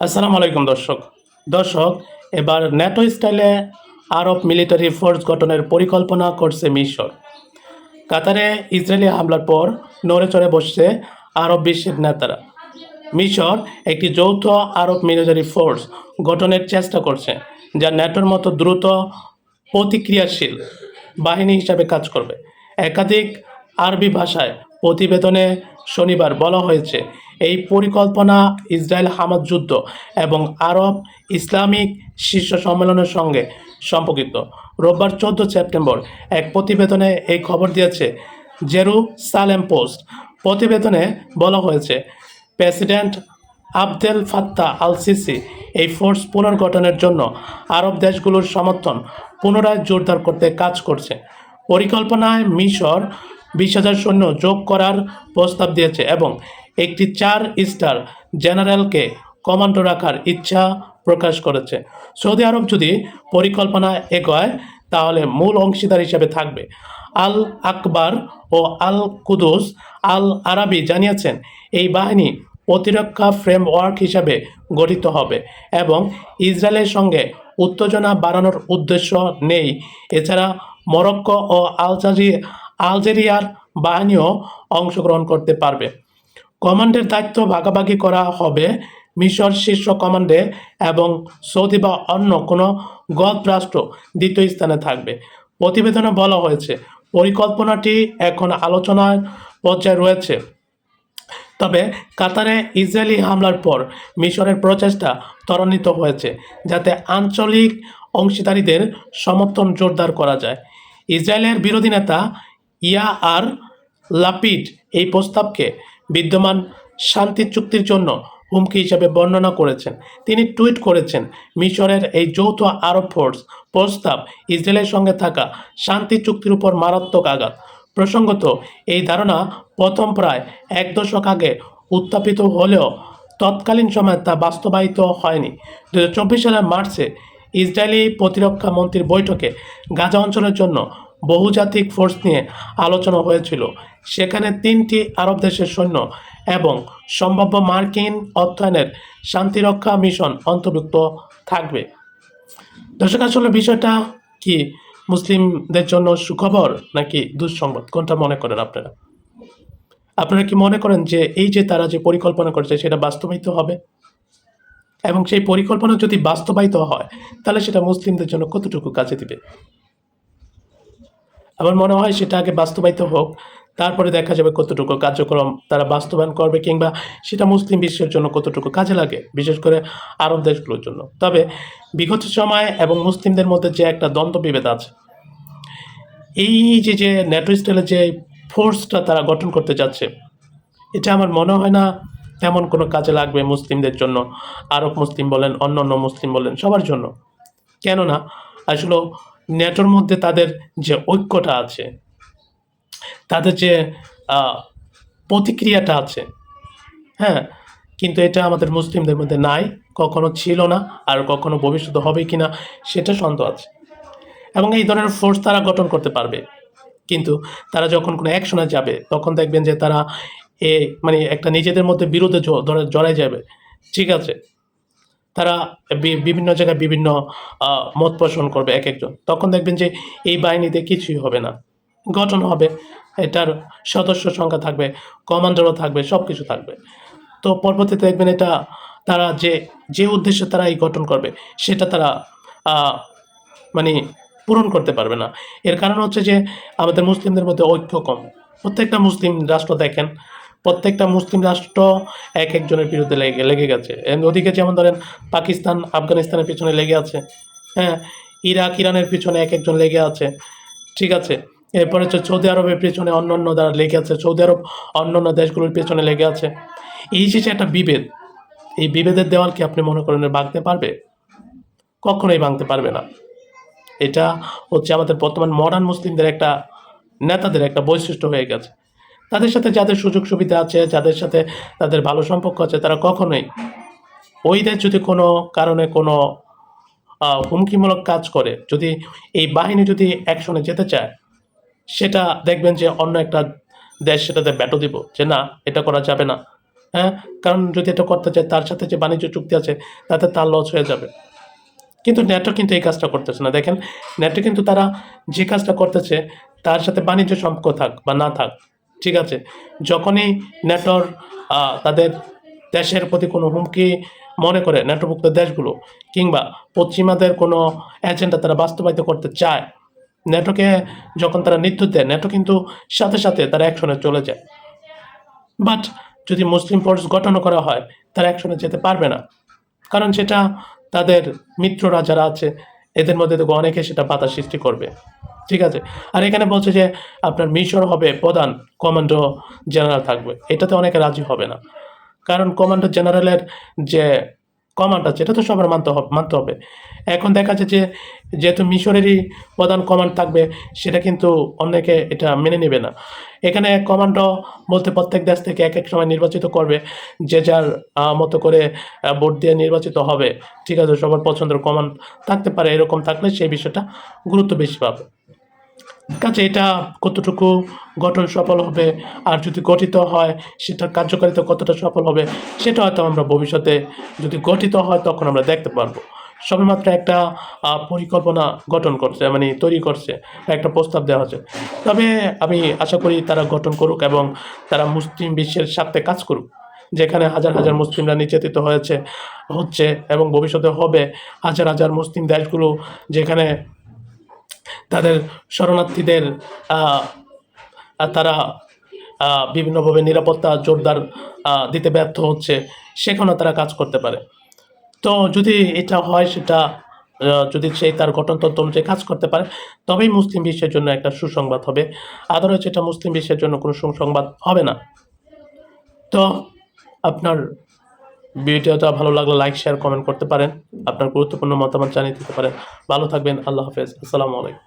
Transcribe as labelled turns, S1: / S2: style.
S1: আসসালামু আলাইকুম, দর্শক। দর্শক, এবার ন্যাটো স্টাইলে আরব মিলিটারি ফোর্স গঠনের পরিকল্পনা করছে মিশর। কাতারে ইসরায়েলি হামলার পর নড়ে চড়ে বসছে আরব বিশ্বের নেতারা। মিশর একটি যৌথ আরব মিলিটারি ফোর্স গঠনের চেষ্টা করছে, যা ন্যাটোর মতো দ্রুত প্রতিক্রিয়াশীল বাহিনী হিসাবে কাজ করবে। একাধিক আরবি ভাষায় প্রতিবেদনে শনিবার বলা হয়েছে, এই পরিকল্পনা ইসরায়েল হামাদ যুদ্ধ এবং আরব ইসলামিক শীর্ষ সম্মেলনের সঙ্গে সম্পর্কিত। রোববার চোদ্দ সেপ্টেম্বর এক প্রতিবেদনে এই খবর দিয়েছে জেরু সালেম পোস্ট। প্রতিবেদনে বলা হয়েছে, president Abdel Fattah al Sisi এই ফোর্স পুনর্গঠনের জন্য আরব দেশগুলোর সমর্থন পুনরায় জোরদার করতে কাজ করছে। পরিকল্পনায় মিশর বিশ হাজার সৈন্য যোগ করার প্রস্তাব দিয়েছে এবং একটি চার স্টার জেনারেলকে কমান্ডো রাখার ইচ্ছা প্রকাশ করেছে। সৌদি আরব যদি পরিকল্পনা এগোয়, তাহলে মূল অংশীদার হিসেবে থাকবে আল আকবার ও আল কুদুস। আল আরাবি জানিয়েছেন, এই বাহিনী প্রতিরক্ষা ফ্রেমওয়ার্ক হিসাবে গঠিত হবে এবং ইসরায়েলের সঙ্গে উত্তেজনা বাড়ানোর উদ্দেশ্য নেই। এছাড়া মরক্কো ও আলজাজি আলজেরিয়ার বাহিনীও অংশগ্রহণ করতে পারবে। কমান্ডের দায়িত্ব ভাগাভাগি করা হবে মিশর শীর্ষ কমান্ডে এবং সৌদি বা অন্য কোনো গল্ফ রাষ্ট্র দ্বিতীয় স্থানে থাকবে। প্রতিবেদনে বলা হয়েছে, পরিকল্পনাটি এখন আলোচনার পর্যায়ে রয়েছে। তবে কাতারে ইসরায়েলি হামলার পর মিশরের প্রচেষ্টা ত্বরান্বিত হয়েছে, যাতে আঞ্চলিক অংশীদারীদের সমর্থন জোরদার করা যায়। ইসরায়েলের বিরোধী নেতা ইয়া আর লাপিড এই প্রস্তাবকে বিদ্যমান শান্তি চুক্তির জন্য হুমকি হিসেবে বর্ণনা করেছেন। তিনি টুইট করেছেন, মিশরের এই যৌথ আরব ফোর্স প্রস্তাব ইসরায়েলের সঙ্গে থাকা শান্তি চুক্তির উপর মারাত্মক আঘাত। প্রসঙ্গত, এই ধারণা প্রথম প্রায় এক দশক আগে উত্থাপিত হলেও তৎকালীন সময়ে তা বাস্তবায়িত হয়নি। দুহাজার চব্বিশ সালের মার্চে ইসরায়েলি প্রতিরক্ষা মন্ত্রীর বৈঠকে গাজা অঞ্চলের জন্য বহুজাতিক ফোর্স নিয়ে আলোচনা হয়েছিল। সেখানে তিনটি আরব দেশের সৈন্য এবং সম্ভাব্য মার্কিন অর্থায়নের শান্তিরক্ষা মিশন অন্তর্ভুক্ত থাকবে। দর্শক, আসলে বিষয়টা কি? মুসলিমদের জন্য সুখবর নাকি দুঃসংবাদ? কোনটা মনে করেন আপনারা? আপনারা কি মনে করেন যে এই যে তারা যে পরিকল্পনা করেছে, সেটা বাস্তবায়িত হবে? এবং সেই পরিকল্পনা যদি বাস্তবায়িত হয়, তাহলে সেটা মুসলিমদের জন্য কতটুকু কাজে দিবে? আমার মনে হয় সেটা আগে বাস্তবায়িত হোক, তারপরে দেখা যাবে কতটুকু কার্যক্রম তারা বাস্তবায়ন করবে কিংবা সেটা মুসলিম বিশ্বের জন্য কতটুকু কাজে লাগে, বিশেষ করে আরব দেশগুলোর জন্য। তবে বিগত সময় এবং মুসলিমদের মধ্যে যে একটা দ্বন্দ্ব বিভেদ আছে, এই যে যে ন্যাটো স্টাইলের যে ফোর্সটা তারা গঠন করতে যাচ্ছে, এটা আমার মনে হয় না তেমন কোনো কাজে লাগবে মুসলিমদের জন্য, আরব মুসলিম বলেন অন্য অন্য মুসলিম বলেন, সবার জন্য। কেননা, আসলে ন্যাটোর মধ্যে তাদের যে ঐক্যটা আছে, তাদের যে প্রতিক্রিয়াটা আছে হ্যাঁ কিন্তু এটা আমাদের মুসলিমদের মধ্যে নাই, কখনো ছিল না আর কখনো ভবিষ্যতে হবে কি না, সেটা সন্দেহ আছে। এবং এই ধরনের ফোর্স তারা গঠন করতে পারবে। কিন্তু তারা যখন কোনো অ্যাকশনে যাবে, তখন দেখবেন যে তারা এ মানে একটা নিজেদের মধ্যে বিরোধে জড়ায় যাবে। ঠিক আছে? তারা বিভিন্ন জায়গায় বিভিন্ন মত পোষণ করবে এক একজন। তখন দেখবেন যে এই বাহিনীতে কিছুই হবে না। গঠন হবে, এটার সদস্য সংখ্যা থাকবে, কমান্ডারও থাকবে সব কিছু থাকবে। তো পরবর্তীতে দেখবেন এটা, তারা যে যে উদ্দেশ্যে তারা এই গঠন করবে, সেটা তারা মানে পূরণ করতে পারবে না। এর কারণ হচ্ছে যে, আমাদের মুসলিমদের মধ্যে ঐক্য কম। প্রত্যেকটা মুসলিম রাষ্ট্র দেখেন প্রত্যেকটা মুসলিম রাষ্ট্র এক একজনের বিরুদ্ধে লেগে লেগে গেছে। ওদিকে যেমন ধরেন পাকিস্তান, আফগানিস্তানের পিছনে লেগে আছে। হ্যাঁ ইরাক, ইরানের পিছনে এক একজন লেগে আছে। ঠিক আছে, এরপরে হচ্ছে সৌদি আরবের পেছনে অন্য অন্য দ্বারা লেগে আছে। সৌদি আরব অন্য অন্য দেশগুলোর পেছনে লেগে আছে। এই যে একটা বিভেদ, এই বিভেদের দেওয়াল কি আপনি মনে করেন ভাঙতে পারবে? কখনোই ভাঙতে পারবে না। এটা হচ্ছে আমাদের বর্তমান মডার্ন মুসলিমদের একটা, নেতাদের একটা বৈশিষ্ট্য হয়ে গেছে। তাদের সাথে যাদের সুযোগ সুবিধা আছে, যাদের সাথে তাদের ভালো সম্পর্ক আছে, তারা কখনোই ওই দেশ যদি কোনো কারণে কোনো হুমকিমূলক কাজ করে, যদি এই বাহিনী যদি অ্যাকশনে যেতে চায়, সেটা দেখবেন যে অন্য একটা দেশ সেটাতে ব্যাটো দিব, যে না, এটা করা যাবে না। হ্যাঁ? কারণ যদি এটা করতে চায়, তার সাথে যে বাণিজ্য চুক্তি আছে, তাতে তার লস হয়ে যাবে। কিন্তু নেটো কিন্তু এই কাজটা করতেছে না। দেখেন নেটো কিন্তু তারা যে কাজটা করতেছে, তার সাথে বাণিজ্য সম্পর্ক থাক বা না থাক ঠিক আছে? যখনই নেটোর আহ, তাদের দেশের প্রতি কোনো হুমকি মনে করে নেটোভুক্ত দেশগুলো কিংবা পশ্চিমাদের কোনো এজেন্ডা তারা বাস্তবায়িত করতে চায় নেটোকে যখন তারা নির্দেশ দেয় নেটো কিন্তু সাথে সাথে তারা অ্যাকশনে চলে যায়। বাট যদি মুসলিম ফোর্স গঠন করা হয় তারা অ্যাকশনে যেতে পারবে না। কারণ সেটা তাদের মিত্ররা যারা আছে এদের মধ্যে থেকে অনেকে সেটা বাধা সৃষ্টি করবে। ঠিক আছে? আর এখানে বলছে যে আপনার মিশর হবে প্রধান কমান্ডো জেনারেল থাকবে। এটাতে অনেকে রাজি হবে না। কারণ কমান্ডো জেনারেলের যে কমান্ড আছে, এটা তো সবার মানতে হবে মানতে হবে। এখন দেখা যাচ্ছে যে যেহেতু মিশরেরই প্রধান কমান্ড থাকবে, সেটা কিন্তু অনেকে এটা মেনে নেবে না। এখানে কমান্ডো বলতে প্রত্যেক দেশ থেকে এক এক সময় নির্বাচিত করবে। যে যার মতো করে ভোট দিয়ে নির্বাচিত হবে। ঠিক আছে, সবার পছন্দের কমান্ড থাকতে পারে, এরকম থাকলে সেই বিষয়টা গুরুত্ব বেশি পাবে। কাজে এটা কতটুকু গঠন সফল হবে? আর যদি গঠিত হয় সেটার কার্যকারিতা কতটা সফল হবে, সেটা হয়তো আমরা ভবিষ্যতে যদি গঠিত হয়, তখন আমরা দেখতে পারব। সবেমাত্র একটা পরিকল্পনা গঠন করছে মানে তৈরি করছে, একটা প্রস্তাব দেওয়া হচ্ছে তবে আমি আশা করি তারা গঠন করুক এবং তারা মুসলিম বিশ্বের সাথে কাজ করুক, যেখানে হাজার হাজার মুসলিমরা নির্যাতিত হয়েছে, হচ্ছে এবং ভবিষ্যতে হবে হাজার হাজার মুসলিম দেশগুলো যেখানে তাদের শরণার্থীদের তারা বিভিন্নভাবে নিরাপত্তা জোরদার দিতে ব্যর্থ হচ্ছে, সেখানেও তারা কাজ করতে পারে। তো যদি এটা হয় সেটা যদি সেই তার গঠনতন্ত্র অনুযায়ী কাজ করতে পারে, তবেই মুসলিম বিশ্বের জন্য একটা সুসংবাদ হবে। আদারওয়াইজ এটা মুসলিম বিশ্বের জন্য কোনো সুসংবাদ হবে না। তো আপনার ভিডিওটা ভালো লাগলে লাইক শেয়ার কমেন্ট করতে পারেন। আপনার গুরুত্বপূর্ণ মতামত জানিয়ে দিতে পারেন। ভালো থাকবেন। আল্লাহ হাফেজ। আসসালামু আলাইকুম।